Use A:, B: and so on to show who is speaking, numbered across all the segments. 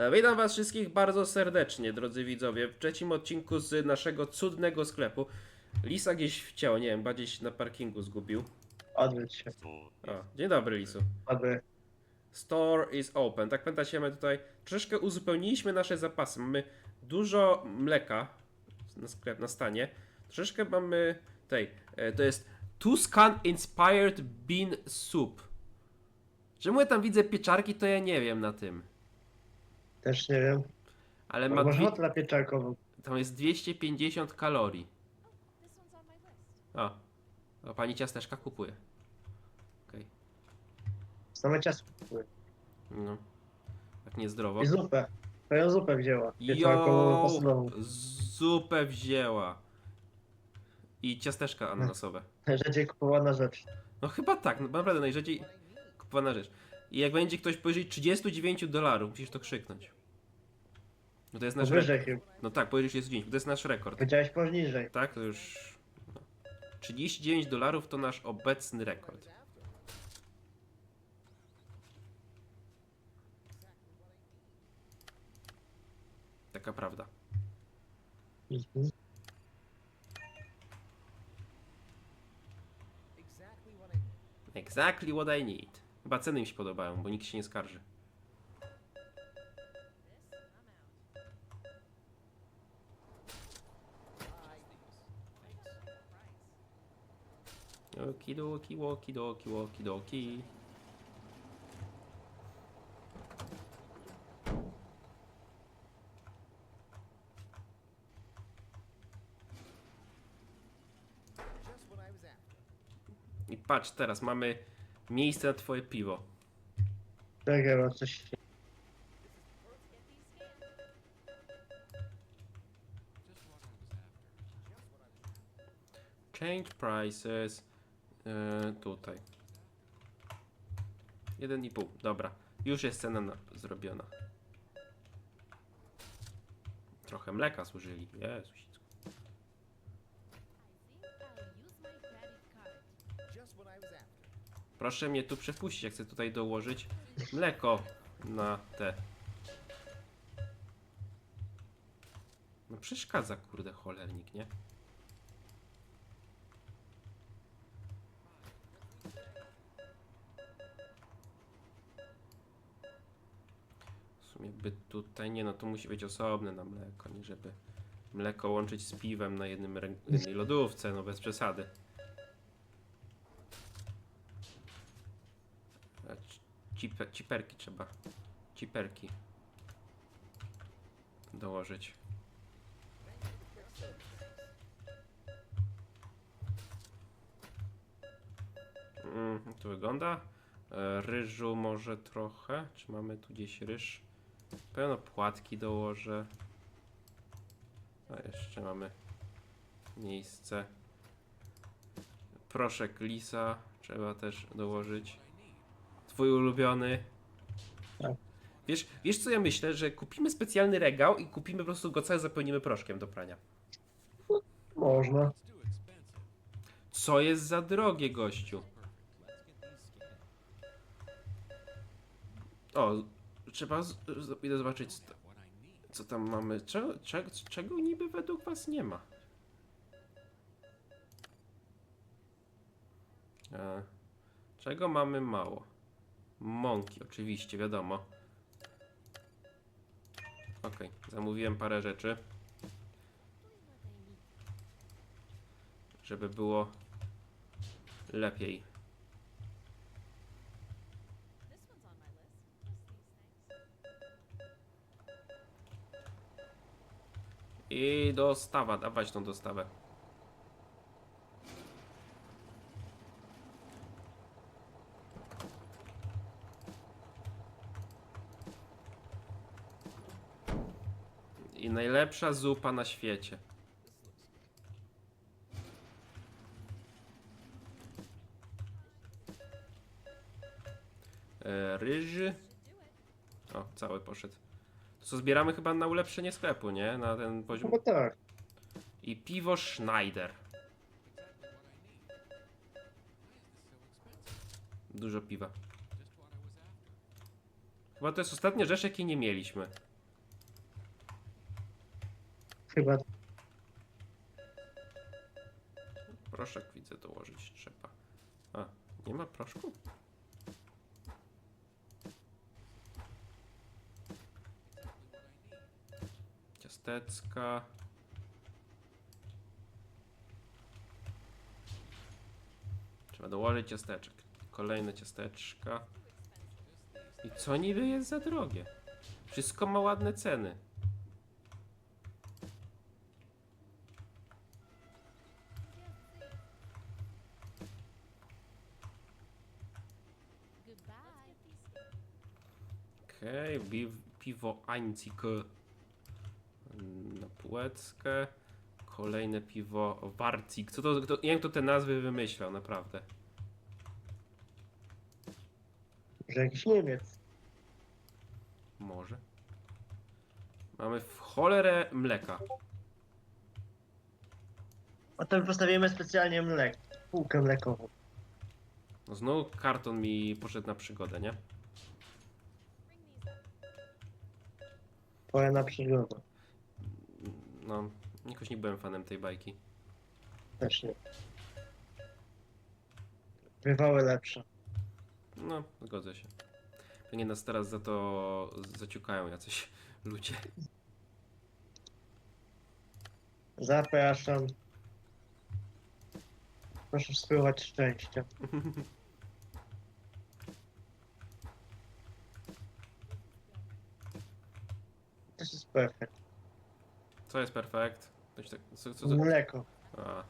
A: E, Witam was wszystkich bardzo serdecznie, drodzy widzowie, w trzecim odcinku z naszego cudnego sklepu. Lisa gdzieś wcięło, nie wiem, bardziej się na parkingu zgubił.
B: Odwróć się.
A: O, dzień dobry Lisu.
B: Aby.
A: Store is open. Tak pamiętacie, my tutaj troszeczkę uzupełniliśmy nasze zapasy. Mamy dużo mleka na sklep, na stanie. Troszeczkę mamy tej, e, to jest Tuscan Inspired Bean Soup. Czemu ja tam widzę pieczarki, to ja nie wiem na tym.
B: Też nie wiem.
A: Ale
B: Ma Może
A: dwie,
B: hotla pieczarkową.
A: tam jest 250 kalorii. O, a pani ciasteczka kupuje. Okej,
B: Same ciasto kupuję.
A: no. Tak niezdrowo.
B: I zupę. Twoją zupę wzięła. Pieczarkową
A: Jo,
B: posudową.
A: zupę wzięła. I ciasteczka ananasowe.
B: Najrzadziej kupowana rzecz.
A: No chyba tak, no naprawdę najrzadziej kupowana rzecz. I jak będzie ktoś powyżej 39 dolarów, musisz to krzyknąć. No to jest nasz rekord.
B: Chyba.
A: No tak, powyżej 39, to jest nasz rekord.
B: Powiedziałeś poniżej.
A: Tak, to już... No. 39 dolarów to nasz obecny rekord. Taka prawda.
B: Mhm.
A: Exactly what I need. Chyba ceny mi się podobają, bo nikt się nie skarży.
C: I'm.
A: Okidoki, wokidoki, wokidoki. I patrz, teraz mamy miejsce na twoje piwo.
B: Czekaj, bo coś.
A: Change prices. Yy, tutaj. 1,5. Dobra. Już jest cena na, zrobiona. Trochę mleka zużyli. Jezus. Proszę mnie tu przepuścić, jak chcę tutaj dołożyć mleko na te. No przeszkadza, kurde, cholernik, nie? W sumie by tutaj, nie no, to musi być osobne na mleko, nie żeby mleko łączyć z piwem na jednym jednej lodówce, no bez przesady. E, ci- Cipe, ciperki trzeba. Ciperki. Dołożyć. Mm, to wygląda? E, Ryżu może trochę. Czy mamy tu gdzieś ryż? Pełno płatki dołożę. A jeszcze mamy miejsce. Proszek lisa trzeba też dołożyć. Twój ulubiony.
B: Tak.
A: Wiesz, wiesz co ja myślę, że kupimy specjalny regał i kupimy po prostu go cały zapełnimy proszkiem do prania.
B: Można.
A: Co jest za drogie, gościu? O, trzeba z, z, idę zobaczyć, co, co tam mamy. Czego, czego, czego niby według was nie ma? E, czego mamy mało? Mąki, oczywiście, wiadomo. Okej, zamówiłem parę rzeczy, żeby było lepiej. I dostawa, dawać tą dostawę. I najlepsza zupa na świecie. E, ryż. O, cały poszedł. To co zbieramy chyba na ulepszenie sklepu, nie? Na ten poziom.
B: Chyba tak.
A: I piwo Schneider. Dużo piwa. Chyba to jest ostatnia rzecz, jakiej nie mieliśmy.
B: Chyba
A: Proszek widzę dołożyć trzeba. A, nie ma proszku? Ciasteczka. Trzeba dołożyć ciasteczek. Kolejne ciasteczka. I co niby jest za drogie? Wszystko ma ładne ceny.
C: Goodbye.
A: Okej, okay, piwo Einzig na półeczkę. Kolejne piwo Warcik. Co to, kto, nie wiem kto te nazwy wymyślał, naprawdę.
B: że jakiś Niemiec.
A: Może. Mamy w cholerę mleka.
B: Potem postawimy specjalnie mlek, półkę mlekową.
A: No znowu karton mi poszedł na przygodę, nie?
B: Pora na przygodę.
A: No, jakoś nie byłem fanem tej bajki.
B: Też nie. Bywały lepsze.
A: No, zgodzę się. Pewnie nas teraz za to zaciukają jacyś ludzie.
B: Zapraszam. Proszę spływać szczęścia. To jest perfekt.
A: Co jest perfekt? Tak, co, co, co?
B: Mleko.
A: A.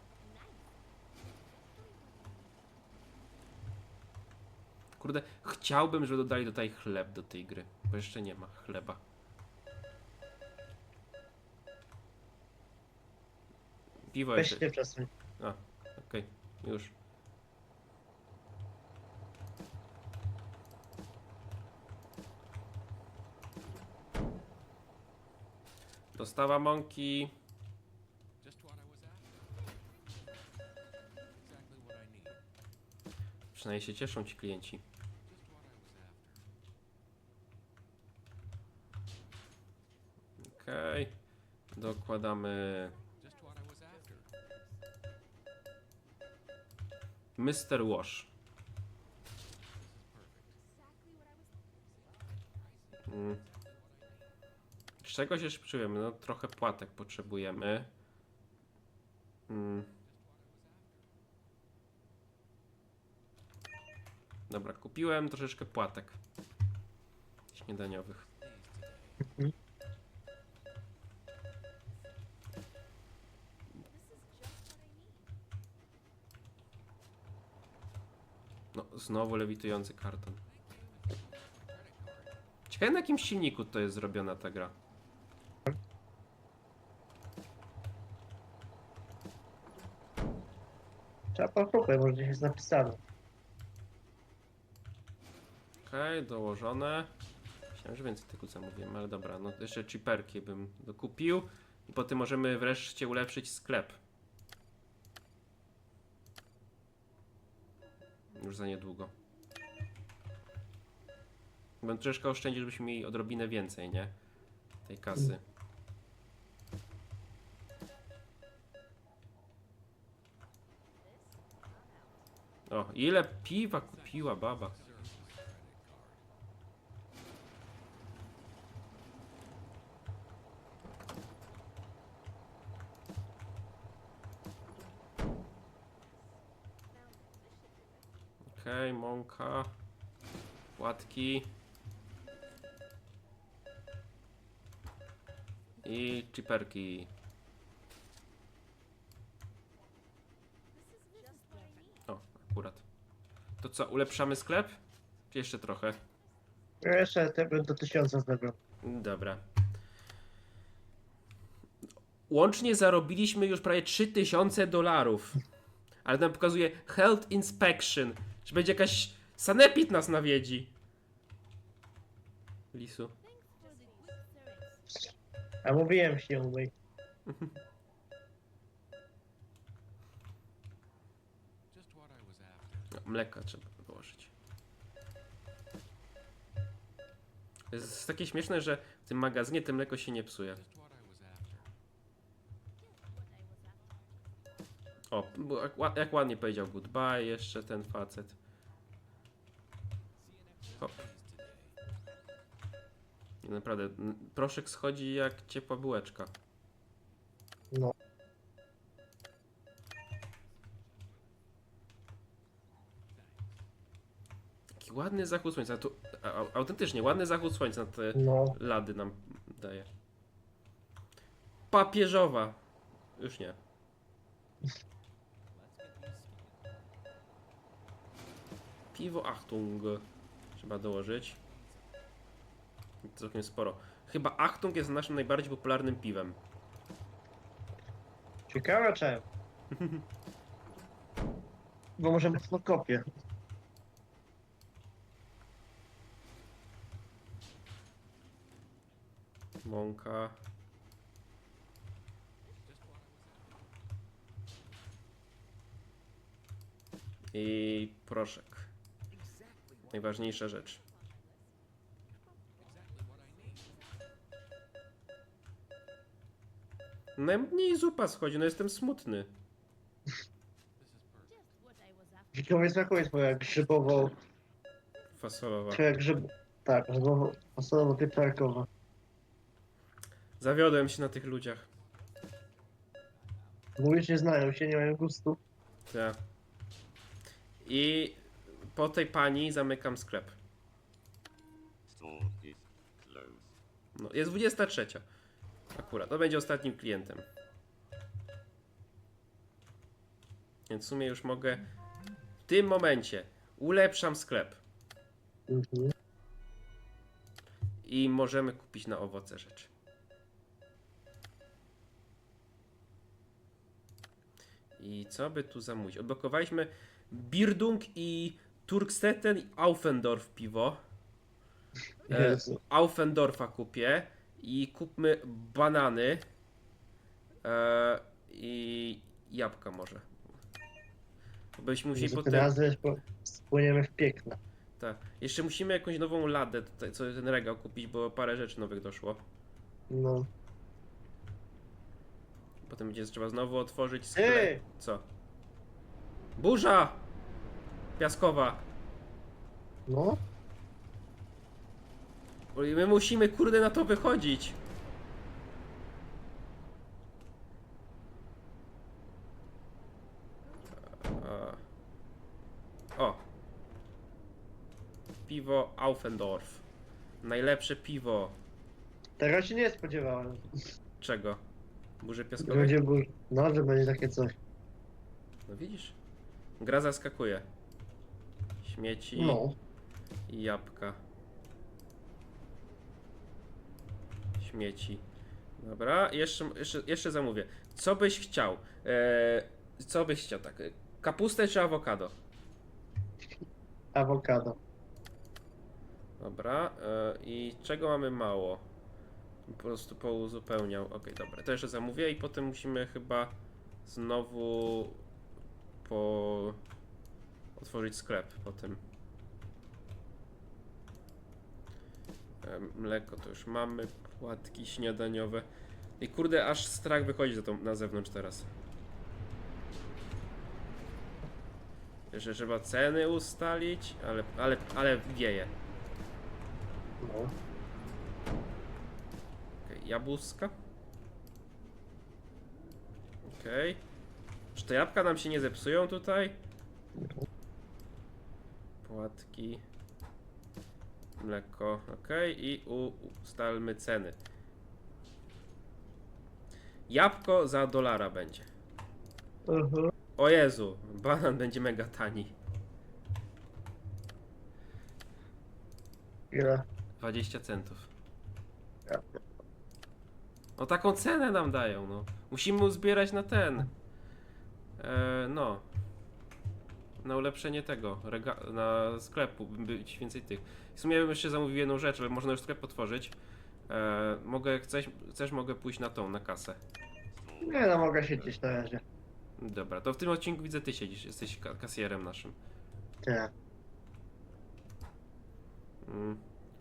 A: Kurde, chciałbym, żeby dodali tutaj chleb do tej gry, bo jeszcze nie ma chleba. Piwo
B: Weź
A: jeszcze.
B: się czasem.
A: A, okej, już. Dostawa mąki.
D: Just what I was after. Exactly what I need.
A: Przynajmniej się cieszą ci klienci. Okej. Dokładamy
D: was after.
A: Mr. Wash. Z czego się szczyłem? No trochę płatek potrzebujemy. Mm. Dobra, kupiłem troszeczkę płatek. Śniadaniowych. No, znowu lewitujący karton. Ciekawe na jakim silniku to jest zrobiona ta gra.
B: Trzeba poszukać, może gdzieś jest napisane.
A: Okej, dołożone. Myślałem, że więcej tego zamówiłem, ale dobra, no jeszcze chiperki bym dokupił. I potem możemy wreszcie ulepszyć sklep. Już za niedługo. Bym troszkę oszczędził, żebyśmy mieli odrobinę więcej, nie? Tej kasy. Ile piwa kupiła baba. Okej, mąka. Płatki. I chiperki.
C: This is just what I need.
A: O, akurat. To co, ulepszamy sklep? Jeszcze trochę?
B: Jeszcze tego do tysiąca zdobył.
A: Dobra. Łącznie zarobiliśmy już prawie 3000 dolarów. Ale tam pokazuje Health Inspection. Czy będzie jakaś sanepid nas nawiedzi? Lisu.
B: A mówiłem się umyj.
A: Mleka trzeba dołożyć. Jest takie śmieszne, że w tym magazynie to mleko się nie psuje. O, jak, jak ładnie powiedział goodbye jeszcze ten facet. Hop. Naprawdę, proszek schodzi jak ciepła bułeczka. Taki ładny zachód słońca. Tu, a, autentycznie, ładny zachód słońca na te
B: No.
A: lady nam daje. Papieżowa. Już nie. Piwo Achtung. Trzeba dołożyć. Całkiem sporo. Chyba Achtung jest naszym najbardziej popularnym piwem.
B: Ciekawe czemu. Bo może mocno kopię.
A: Mąka. I proszek. Najważniejsza rzecz. Najmniej zupa schodzi, no jestem smutny.
C: After.
B: Ciekawe smakuje twoja grzybowo...
A: Fasolowa.
B: Twoja grzyb... Tak, grzybowo... Fasolowo pieczarkowa.
A: Zawiodłem się na tych ludziach.
B: Mówisz, nie znają się, nie mają gustu.
A: Tak. I po tej pani zamykam sklep.
E: Store is closed.
A: No, jest 23. Akurat. To będzie ostatnim klientem. Więc w sumie już mogę w tym momencie ulepszam sklep
B: Mhm.
A: i możemy kupić na owoce rzeczy. I co by tu zamówić? Odblokowaliśmy Birdung i Turkstetten i Aufendorf piwo. E,
B: Jezu.
A: Aufendorfa kupię i kupmy banany e, i jabłka może. Byśmy musieli potem...
B: razy po- spłyniemy w piekle.
A: Tak. Jeszcze musimy jakąś nową ladę, tutaj, co ten regał kupić, bo parę rzeczy nowych doszło.
B: No.
A: Potem będzie trzeba znowu otworzyć sklep.
B: Ej!
A: Co? Burza! Piaskowa.
B: No?
A: Bo My musimy kurde na to wychodzić. A. O. Piwo Aufendorf. Najlepsze piwo.
B: Tego się nie spodziewałem.
A: Czego? Burzy piaskowej?
B: będzie. No, że będzie takie coś.
A: No widzisz? Gra zaskakuje. Śmieci
B: No.
A: i jabłka. Śmieci. Dobra, jeszcze, jeszcze, jeszcze zamówię. Co byś chciał? Eee, co byś chciał? Tak, e, kapustę czy awokado?
B: Awokado.
A: Dobra, e, i czego mamy mało? Po prostu pouzupełniał. Okej, dobra, to jeszcze zamówię i potem musimy chyba znowu po... otworzyć sklep potem. E, Mleko to już mamy, płatki śniadaniowe. I kurde, aż strach wychodzi za tą, na zewnątrz teraz. Jeszcze trzeba ceny ustalić, ale, ale, ale wieje.
B: No.
A: Jabłuska. Okej. Czy te jabłka nam się nie zepsują tutaj? Płatki. Mleko, okej. I u, ustalmy ceny. Jabłko za dolara będzie.
B: Mhm.
A: O Jezu, banan będzie mega tani.
B: Ile?
A: 20 centów.
B: Ja.
A: No taką cenę nam dają, no. Musimy uzbierać na ten. E, no. Na ulepszenie tego, rega- na sklepu, by być więcej tych. W sumie bym jeszcze zamówił jedną rzecz, ale można już sklep otworzyć. E, mogę, chcesz, chcesz, mogę pójść na tą, na kasę.
B: Nie no, mogę siedzieć na razie.
A: Dobra, to w tym odcinku widzę ty siedzisz, jesteś ka- kasjerem naszym.
B: Tak.
A: Mm.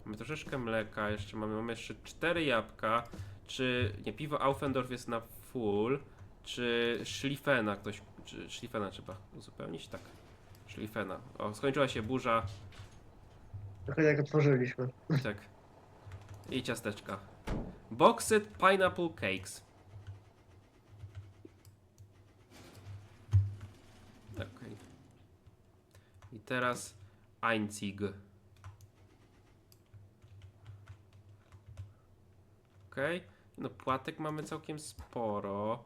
A: Mamy troszeczkę mleka, jeszcze mamy, mamy jeszcze cztery jabłka. Czy nie piwo Aufendorf jest na full? Czy Schlieffena ktoś, czy szlifena trzeba uzupełnić? Tak. Szlifena. O, skończyła się burza.
B: Trochę jak otworzyliśmy.
A: Tak. I ciasteczka. Boxed Pineapple Cakes. Okej. I teraz Einzig. Okej. No płatek mamy całkiem sporo.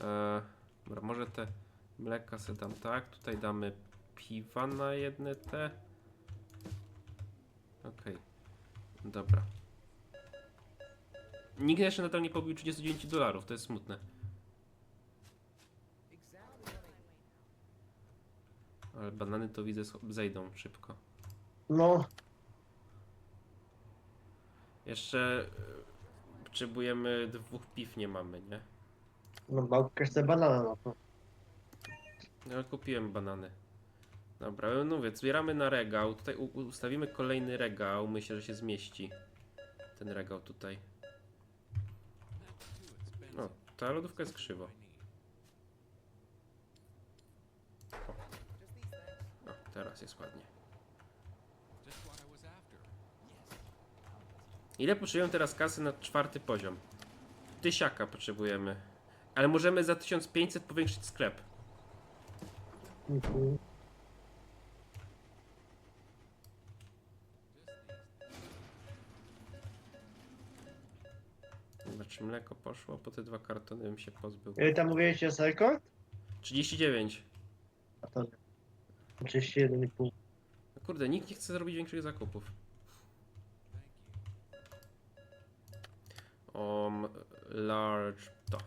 A: E, dobra, może te mleka sobie dam tak. Tutaj damy piwa na jedne te. Okej. Dobra. Nikt jeszcze nadal nie pobił 39 dolarów, to jest smutne. Ale banany to widzę zejdą szybko.
B: No,
A: Jeszcze e, potrzebujemy dwóch piw, nie mamy, nie?
B: no bałkę chce banana na to.
A: No, kupiłem banany. Dobra, no mówię, zbieramy na regał. Tutaj u- ustawimy kolejny regał. Myślę, że się zmieści. Ten regał tutaj.
D: That's too expensive.
A: O, ta lodówka jest krzywo. O, teraz jest ładnie.
D: Just what I was after.
A: Ile potrzebujemy teraz kasy na czwarty poziom? Tysiaka potrzebujemy. Ale możemy za 1500 powiększyć sklep.
B: Mhm.
A: Znaczy mleko poszło, po te dwa kartony bym się pozbył.
B: Ile tam mówiłeś jest rekord?
A: 39.
B: A to nie. 31,5.
A: No kurde, nikt nie chce zrobić większych zakupów. Um, large to.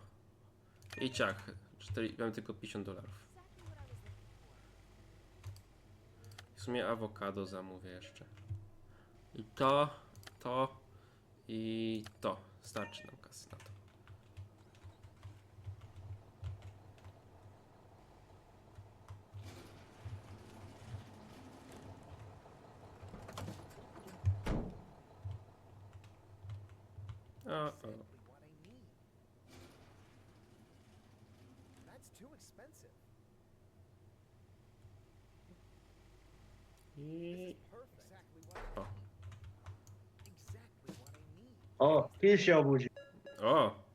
A: I ciach. 4, mam tylko 50 dolarów. W sumie awokado zamówię jeszcze. I to, to i to. Starczy nam kasy na to. O, o.
F: what I need. That's too expensive.
A: I...
F: Perfect. Exactly what I
A: O.
F: Exactly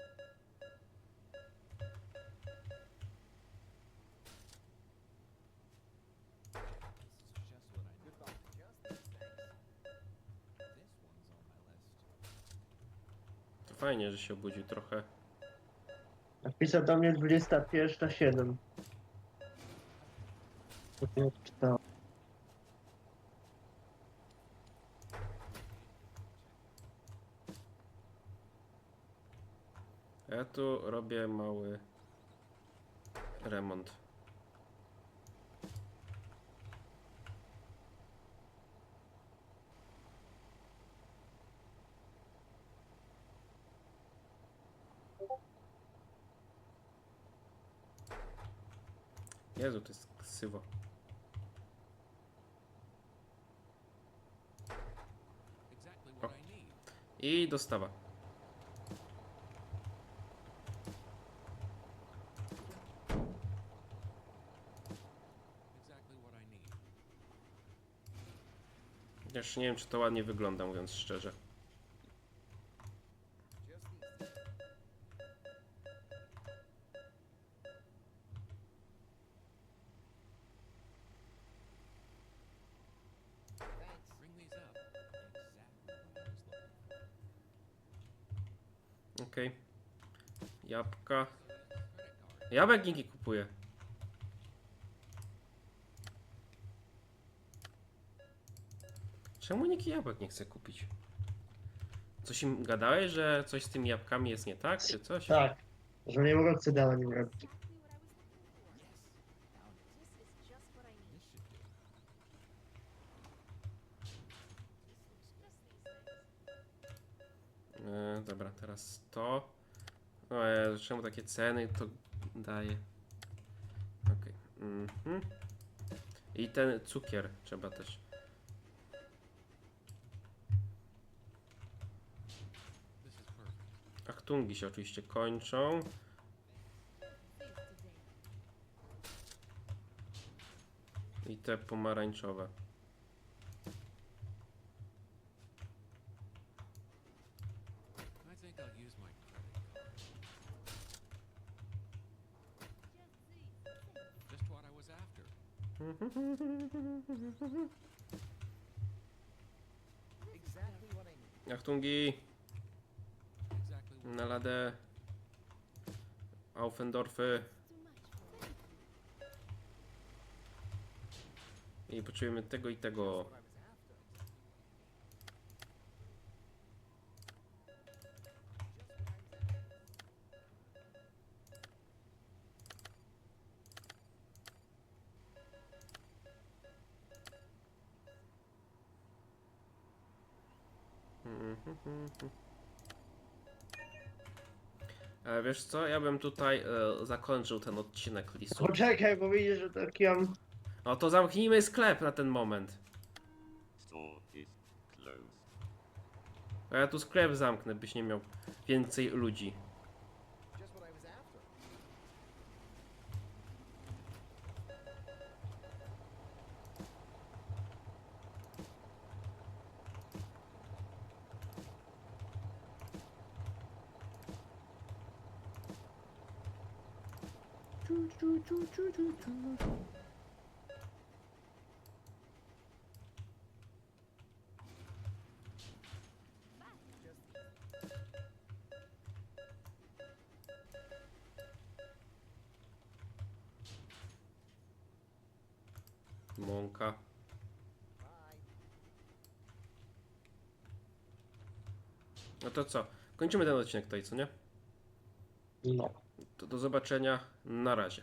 A: fajnie, że się obudził trochę.
B: Napisał do mnie 21.07. To nie odczytałem.
A: Ja tu robię mały remont. Jezu, to jest ksywo.
D: What I
A: dostawa. Chociaż nie wiem, czy to ładnie wygląda, mówiąc szczerze. Nie kupuje. Czemu nikt jabłek nie chce kupić? Coś im gadałeś, że coś z tymi jabłkami jest nie tak, czy coś?
B: Tak, że nie mogą cydala nim robić.
A: E, dobra, teraz to. O Jezu, czemu takie ceny to daje? Okej. Mhm. I ten cukier trzeba też. Achtungi się oczywiście kończą.
C: Today.
A: te pomarańczowe. Achtungi, na ladę. Aufendorfy. I potrzebujemy tego i tego. E, wiesz co, ja bym tutaj e, zakończył ten odcinek listu.
B: Poczekaj, bo widzisz, że taki mam...
A: No to zamknijmy sklep na ten moment.
E: Store is closed.
A: A ja tu sklep zamknę, byś nie miał więcej ludzi. Mąka. No to co? Kończymy ten odcinek tutaj, co nie?
B: No.
A: Do zobaczenia. Na razie.